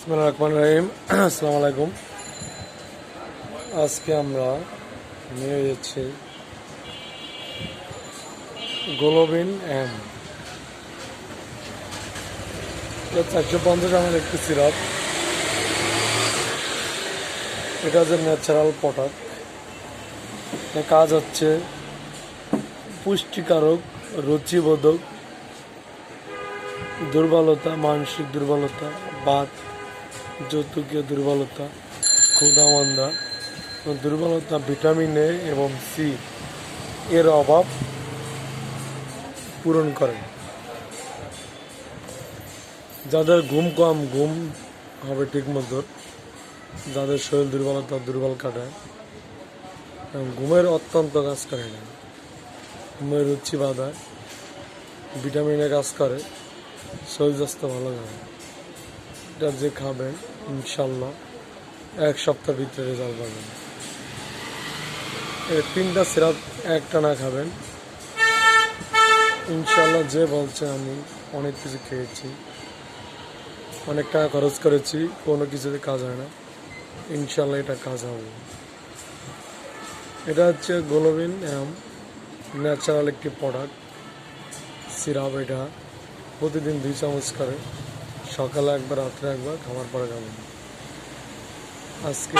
বিসমিল্লাহির রহমানির রহিম। আসসালামু আলাইকুম। আজকে আমরা নিয়ে যাচ্ছি গোলোবিন এম চারশো পঞ্চাশ আমার একটি সিরাপ এটা হচ্ছে ন্যাচারাল প্রোডাক্ট কাজ হচ্ছে পুষ্টিকারক, রুচিবোধক, দুর্বলতা, মানসিক দুর্বলতা, বাত যৌতুকীয় দুর্বলতা, ক্ষুধামন্দা দুর্বলতা ভিটামিন এ এবং সি এর অভাব পূরণ করে। যাদের ঘুম কম, ঘুম হবে ঠিক মতো যাদের শরীর দুর্বলতা দুর্বল কাটায় ঘুমের অত্যন্ত কাজ করে না। ঘুমের রুচি বাধায় ভিটামিনে কাজ করে, শরীর স্বাস্থ্য ভালো থাকে। এটা যে খাবেন, ইনশাল্লাহ এক সপ্তাহ ভিতরে রেজাল্ট পাবেন। এই তিনটা সিরাপ একটা না খাবেন। ইনশাল্লাহ যে বলছে আমি অনেক কিছু খেয়েছি, অনেক টাকা খরচ করেছি, কোনো কিছুতে কাজ হয় না। ইনশাল্লাহ এটা কাজ হবে। এটা হচ্ছে গোলোবিন এম ন্যাচারাল একটি প্রোডাক্ট সিরাপ এটা প্রতিদিন দুই চামচ করে। সকালে একবার রাত্রে একবার খাবার পরে খাবেন আজকে